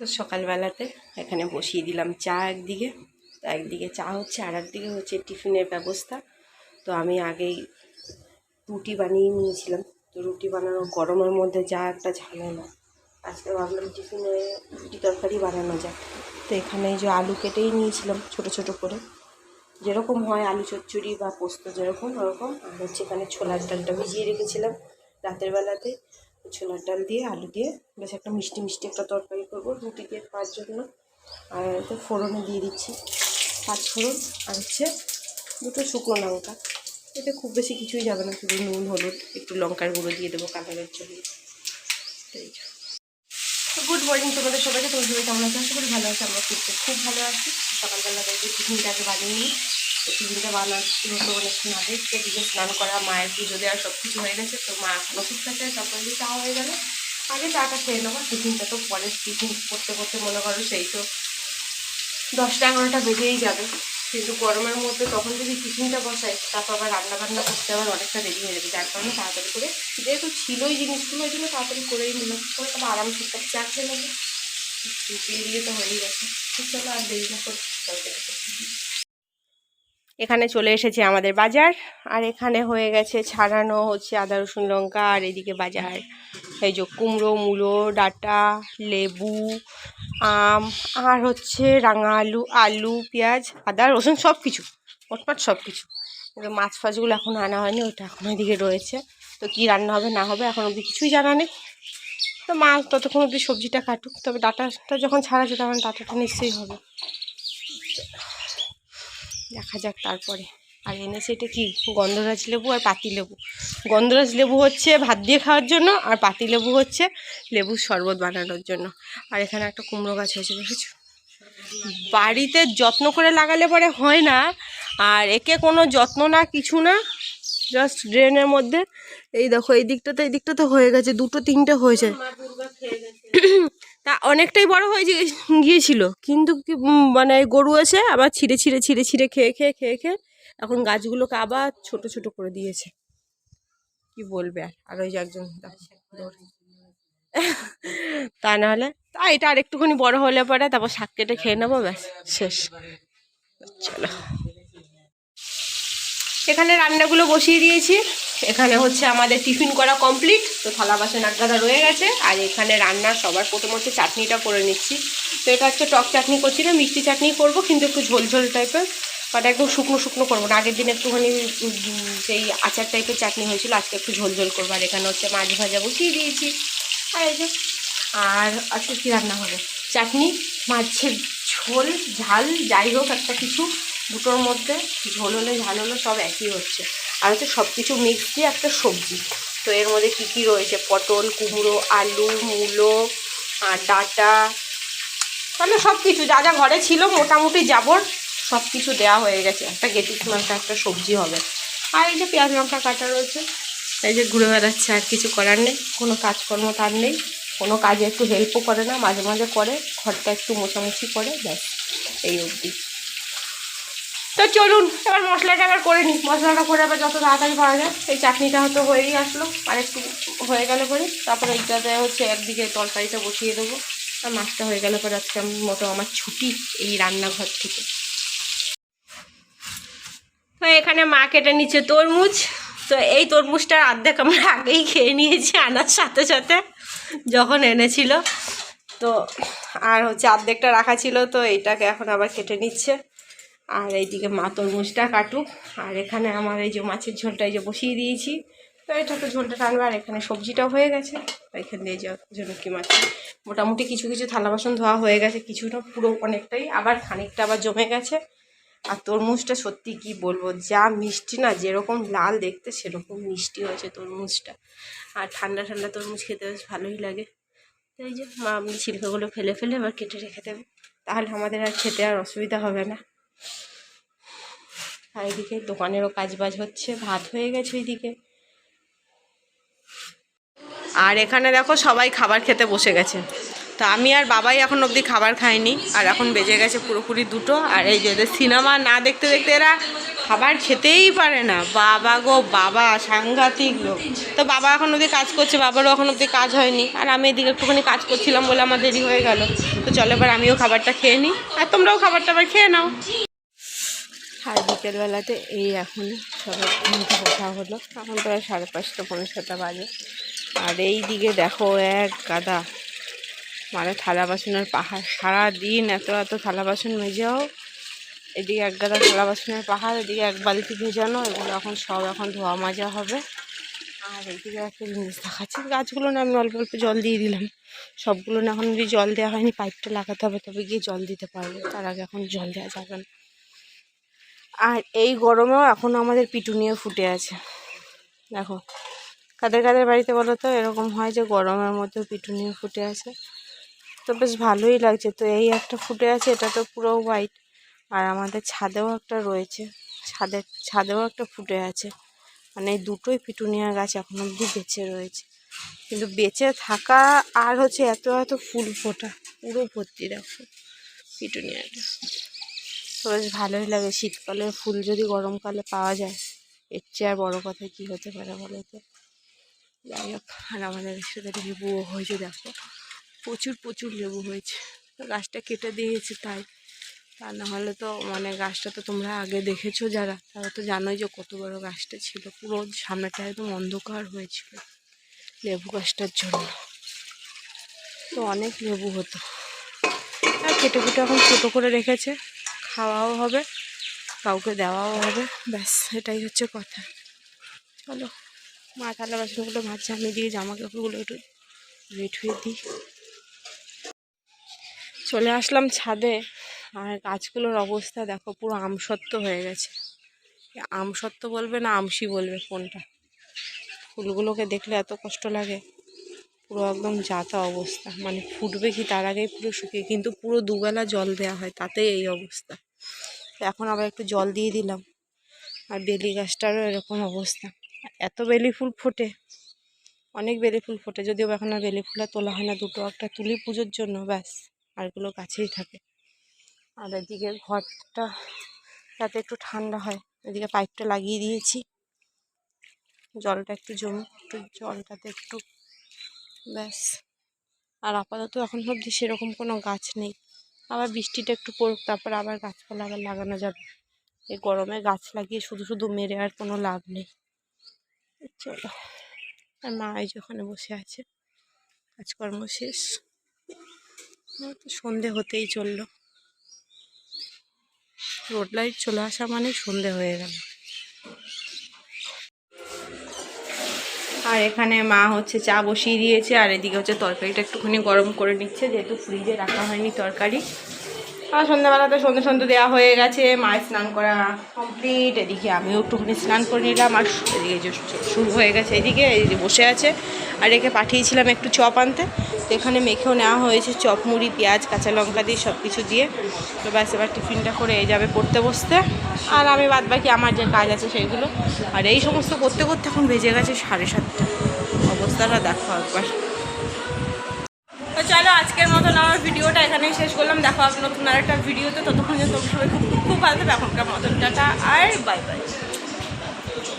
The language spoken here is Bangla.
তো সকালবেলাতে এখানে বসিয়ে দিলাম চা একদিকে, তো একদিকে চা হচ্ছে আর একদিকে হচ্ছে টিফিনের ব্যবস্থা। তো আমি আগেই রুটি বানিয়ে নিয়েছিলাম, তো রুটি বানানো গরমের মধ্যে যা একটা ঝামেলা। আজকে ভাবলাম টিফিনে রুটি তরকারি বানানো যায় তো এখানে যে আলু কেটেই নিয়েছিলাম ছোট ছোট করে। যেরকম হয় আলু চচ্চড়ি বা পোস্ত যেরকম ওরকম, আর হচ্ছে এখানে ছোলার ডালটা ভিজিয়ে রেখেছিলাম রাতের বেলাতে। ছোলার ডাল দিয়ে, আলু দিয়ে বেশ একটা মিষ্টি মিষ্টি একটা তরকারি করব, রুটি দিয়ে খাওয়ার জন্য। আর এতে ফোড়নে দিয়ে দিচ্ছি পাঁচ ফোড়ন আর হচ্ছে দুটো শুকনো লঙ্কা। এতে খুব বেশি কিছুই যাবে না, শুধু নুন, হলুদ, একটু লঙ্কার গুঁড়ো দিয়ে দেবো কালারের জন্য। গুড মর্নিং তোমাদের সবাইকে তোমার সবাই কেমন আছে? আশা করি ভালো আছে, আমরা খুব ভালো আছি। সকালবেলা দেখবি টিফিনটাকে বানিয়ে নিই। টিফিনটা বানাচ্ছি হতো অনেকক্ষণ আগে দিকে স্নান করা, মায়ের পুজো দেওয়া সব কিছু হয়ে গেছে, তো মা ওষুধ তারপরে দিয়ে চা হয়ে গেলে। আগে চাটা খেয়ে নেব, টিফিনটা তো পরে টিফিন করতে করতে মনে করো সেই তো দশটা এগারোটা বেজেই যাবে। কিন্তু গরমের মধ্যে তখন যদি টিফিনটা বসাই, তারপর আবার রান্না বান্না করতে আবার অনেকটা দেরি হয়ে যাবে, যার কারণে তাড়াতাড়ি করে, যেহেতু ছিলই জিনিসগুলো ওই জন্য তাড়াতাড়ি করেই নিলাম। করে তারপর আরাম ঠিকঠাক চা খেয়ে নেব। দিয়ে তো হয়েই গেছে। ঠিক চলো আর দেরি না করে। এখানে চলে এসেছে আমাদের বাজার। আর এখানে হয়ে গেছে ছাড়ানো হচ্ছে আদা, রসুন, লঙ্কা আর এদিকে বাজার। এই যে কুমড়ো, মূলো, ডাটা, লেবু, আম আর হচ্ছে রাঙা আলু আলু, পেঁয়াজ, আদা, রসুন সব কিছু মোটমাট সব কিছু কিন্তু মাছ ফাছগুলো এখন আনা হয়নি, ওটা এখন ওইদিকে রয়েছে। তো কি রান্না হবে না হবে এখন অবধি কিছুই জানা নেই। তো মা ততক্ষণ অবধি সবজিটা কাটুক, তবে ডাটাটা যখন ছাড়া যায় তখন ডাটাটা নিশ্চয়ই হবে। দেখা যাক তারপরে। আর এনেছে এটা কি? গন্ধরাজ লেবু আর পাতি লেবু। গন্ধরাজ লেবু হচ্ছে ভাত দিয়ে খাওয়ার জন্য আর পাতি লেবু হচ্ছে লেবুর শরবত বানানোর জন্য। আর এখানে একটা কুমড়ো গাছ হয়েছে দেখেছ বাড়িতে যত্ন করে লাগালে পরে হয় না। আর একে কোনো যত্ন না, কিছু না। জাস্ট ড্রেনের মধ্যে। এই দেখো, এই দিকটাতে এই দিকটাতে হয়ে গেছে। দুটো, তিনটে হয়েছে। তা অনেকটাই বড় হয়ে গিয়েছিল। কিন্তু মানে গরু এসে আবার ছিঁড়ে ছিঁড়ে ছিঁড়ে ছিঁড়ে খেয়ে খেয়ে খেয়ে খেয়ে এখন গাছগুলোকে আবার ছোট ছোট করে দিয়েছে। কি বলবে আর? আর ওই যে একজন। তা নাহলে তা এটা আর একটুখানি বড় হলে পরে তারপর শাক কেটে খেয়ে নেব, ব্যাস, শেষ। চলো। এখানে রান্নাগুলো বসিয়ে দিয়েছি। এখানে হচ্ছে আমাদের টিফিন করা কমপ্লিট। তো থালা, বাসন একগাদা রয়ে গেছে। আর এখানে রান্না সবার প্রথম হচ্ছে চাটনিটা করে নিচ্ছি। তো এটা হচ্ছে টক চাটনি করছি না, মিষ্টি চাটনি করব, কিন্তু একটু ঝোল ঝোল টাইপের। বাট একদম শুকনো শুকনো করব না। আগের দিন একটুখানি সেই আচার টাইপের চাটনি হয়েছিল, আজকে একটু ঝোল ঝোল করব। আর এখানে হচ্ছে মাছ ভাজা বসিয়ে দিয়েছি। আর এই যে, আর আজকে কী রান্না হবে? চাটনি, মাছের ঝোল, ঝাল, যাই হোক একটা কিছু, দুটোর মধ্যে ঝোল হলে, ঝাল হলে সব একই হচ্ছে। আর হচ্ছে সব কিছু মিক্স দিয়ে একটা সবজি। তো এর মধ্যে কী কী রয়েছে? পটল, কুমড়ো, আলু, মূলো ডাঁটা মানে সব কিছু যা যা ঘরে ছিল মোটামুটি যাবর সব কিছু দেওয়া হয়ে গেছে। একটা গেটিস মাংস একটা সবজি হবে। আর এই যে পেঁয়াজ লঙ্কা কাটা রয়েছে, এই যে ঘুরে বেড়াচ্ছে, আর কিছু করার নেই। কোনো কাজকর্ম তার নেই। কোনো কাজে একটু হেল্পও করে না, মাঝে মাঝে করে, ঘরটা একটু মোছামুছি করে, ব্যাস, এই অবধি। তো চলুন, এবার মশলাটা আবার করে নিই। মশলাটা করে আবার যত তাড়াতাড়ি পাওয়া যায়, এই চাটনিটা হয়তো হয়েই আসলো, আর একটু হয়ে গেলে পরে। তারপরে এইটাতে হচ্ছে একদিকে তরকারিটা বসিয়ে দেবো। আর মাছটা হয়ে গেলে পরে আজকে মতো আমার ছুটি এই রান্নাঘর থেকে। তো এখানে মা কেটে নিচ্ছে তরমুজ। তো এই তরমুজটার অর্ধেক আমরা আগেই খেয়ে নিয়েছি আনার সাথে সাথে, যখন এনেছিল। তো আর হচ্ছে অর্ধেকটা রাখা ছিল, তো এইটাকে এখন আবার কেটে নিচ্ছে। আর এইদিকে মা তরমুজটা কাটুক। আর এখানে আমার এই যে মাছের ঝোলটা এই যে বসিয়ে দিয়েছি। তো এটা তো ঝোলটা টানবে, আর এখানে সবজিটাও হয়ে গেছে। এখান দিয়ে জন্য মাছ। মোটামুটি কিছু কিছু থালা বাসন ধোয়া হয়ে গেছে কিছুটা পুরো অনেকটাই। আবার খানিকটা আবার জমে গেছে। আর তরমুজটা সত্যি কি বলব, যা মিষ্টি না, যেরকম লাল দেখতে, সেরকম মিষ্টি হয়েছে তরমুজটা। আর ঠান্ডা ঠান্ডা তরমুজ খেতে বেশ ভালোই লাগে। তো এই যে, মা আপনি ছিলকাগুলো ফেলে ফেলে এবার কেটে রেখে দেবে। তাহলে আমাদের আর খেতে আর অসুবিধা হবে না। আর এদিকে দোকানেরও কাজ বাজ হচ্ছে, ভাত হয়ে গেছে ওইদিকে। আর এখানে দেখো সবাই খাবার খেতে বসে গেছে। তো আমি আর বাবাই এখন অবধি খাবার খাইনি, আর এখন বেজে গেছে পুরোপুরি দুটো। আর এই যে সিনেমা না দেখতে দেখতে এরা খাবার খেতেই পারে না। বাবা গো, বাবা, সাংঘাতিক লোক। তো বাবা এখন অবধি কাজ করছে, বাবারও এখন অবধি কাজ হয়নি। আর আমি এদিকে একটুখানি কাজ করছিলাম বলে আমার দেরি হয়ে গেল। তো চলো এবার আমিও খাবারটা খেয়ে নিই। আর তোমরাও খাবারটা আবার খেয়ে নাও। বিকেলবেলাতে এই এখন সবাই বসা হলো। এখন প্রায় সাড়ে পাঁচটা পনেরো ছটা বাজে। আর এই দিকে দেখো এক গাদা মানে থালা বাসনের পাহাড়। সারা দিন এত এত থালা বাসন মেজেও। এদিকে এক গাদা থালা বাসনের পাহাড়, এদিকে এক বালতি ভেজানো এগুলো এখন সব এখন ধোয়া মাজা হবে। আর এইদিকে একটা জিনিস দেখাচ্ছি, গাছগুলো না আমি অল্প অল্প জল দিয়ে দিলাম। সবগুলো না এখন যদি জল দেওয়া হয়নি, পাইপটা লাগাতে হবে, তবে গিয়ে জল দিতে পারব। তার আগে এখন জল দেওয়া যাবে না। আর এই গরমেও এখনও আমাদের পিটুনিয়া ফুটে আছে। দেখো, কাদের কাদের বাড়িতে বলো তো, এরকম হয় যে গরমের মধ্যেও পিটুনিয়া ফুটে আছে। তো বেশ ভালোই লাগছে। তো এই একটা ফুটে আছে, এটা তো পুরো হোয়াইট আর আমাদের ছাদেও একটা রয়েছে। ছাদের ছাদেও একটা ফুটে আছে। মানে এই দুটোই পিটুনিয়া গাছ এখন অবধি বেঁচে রয়েছে। কিন্তু বেঁচে থাকা আর হচ্ছে এত এত ফুল ফোটা, পুরো ভর্তি দেখো পিটুনিয়াটা তো বেশ ভালোই লাগে। শীতকালে ফুল যদি গরমকালে পাওয়া যায়, এর চেয়ে আর বড়ো কথা কী হতে পারে বলো তো যাই হোক, আর আমাদের সাথে লেবুও হয়েছে, দেখো। প্রচুর প্রচুর লেবু হয়েছে। গাছটা কেটে দিয়েছে তাই। তা নাহলে তো মানে গাছটা তো তোমরা আগে দেখেছ যারা, তারা তো জানোই যে কত বড় গাছটা ছিল। পুরো সামনেটা একদম অন্ধকার হয়েছিল লেবু গাছটার জন্য। তো অনেক লেবু হতো। আর কেটে কুটে এখন ছোটো করে রেখেছে। খাওয়াও হবে, কাউকে দেওয়াও হবে। ব্যাস, এটাই হচ্ছে কথা। চলো, মা থালা বাসনগুলো ভাত জামিয়ে দিয়ে জামা কাপড়গুলো একটু রেট হয়ে দিই। চলে আসলাম ছাদে, আর গাছগুলোর অবস্থা দেখো, পুরো আমসত্ত্ব হয়ে গেছে। আমসত্ত্ব বলবে না আমসি বলবে, কোনটা? ফুলগুলোকে দেখলে এত কষ্ট লাগে। পুরো একদম যাতা অবস্থা। মানে ফুটবে কি তার আগেই পুরো শুকিয়ে, কিন্তু পুরো দুবেলা জল দেওয়া হয়, তাতেই এই অবস্থা। এখন আবার একটু জল দিয়ে দিলাম। আর বেলি গাছটারও এরকম অবস্থা। এত বেলি ফুল ফোটে, অনেক বেলি ফুল ফোটে, যদিও এখন আর বেলি ফুল তোলা হয় না, দুটো একটা তুলি পুজোর জন্য, ব্যাস, আরগুলো গাছেই থাকে। আর এদিকে ঘরটা যাতে একটু ঠান্ডা হয়, এদিকে পাইপটা লাগিয়ে দিয়েছি। জলটা একটু জমে একটু জলটাতে একটু ব্যাস। আর আপাতত এখন অবধি সেরকম কোনো গাছ নেই। আবার বৃষ্টিটা একটু পড়ুক, তারপর আবার গাছপালা আবার লাগানো যাবে। এই গরমে গাছ লাগিয়ে শুধু শুধু মেরে আর কোনো লাভ নেই। চলো। আর মা এই ওখানে বসে আছে। কাজকর্ম শেষ। সন্ধে হতেই চলল। রোড লাইট চলে আসা মানে সন্ধে হয়ে গেল। আর এখানে মা হচ্ছে চা বসিয়ে দিয়েছে, আর এদিকে হচ্ছে তরকারিটা একটুখানি গরম করে নিচ্ছে, যেহেতু ফ্রিজে রাখা হয়নি তরকারি। আর সন্ধ্যাবেলাতে সন্ধ্যে সন্ধ্যে দেওয়া হয়ে গেছে, মায়ের স্নান করা কমপ্লিট এদিকে আমিও একটুখানি স্নান করে নিলাম, আর এদিকে শুরু হয়ে গেছে এদিকে এদিকে বসে আছে। আর একে পাঠিয়েছিলাম একটু চপ আনতে, তো এখানে মেখেও নেওয়া হয়েছে চপ, মুড়ি, পেঁয়াজ, কাঁচা লঙ্কা দিয়ে সব কিছু দিয়ে। তো ব্যাস, এবার টিফিনটা করে এই যাবে পড়তে বসতে। আর আমি বাদ বাকি আমার যে কাজ আছে সেইগুলো আর এই সমস্ত করতে করতে এখন বেজে গেছে সাড়ে সাতটা। অবস্থাটা দেখো একবার। চলো, আজকের মতন আমার ভিডিওটা এখানেই শেষ করলাম। দেখো নতুন আরেকটা ভিডিওতে। ততক্ষণ যে তোমরা খুব খুব ভালো থাকবে এখনকার মতন। টাটা, আর বাই বাই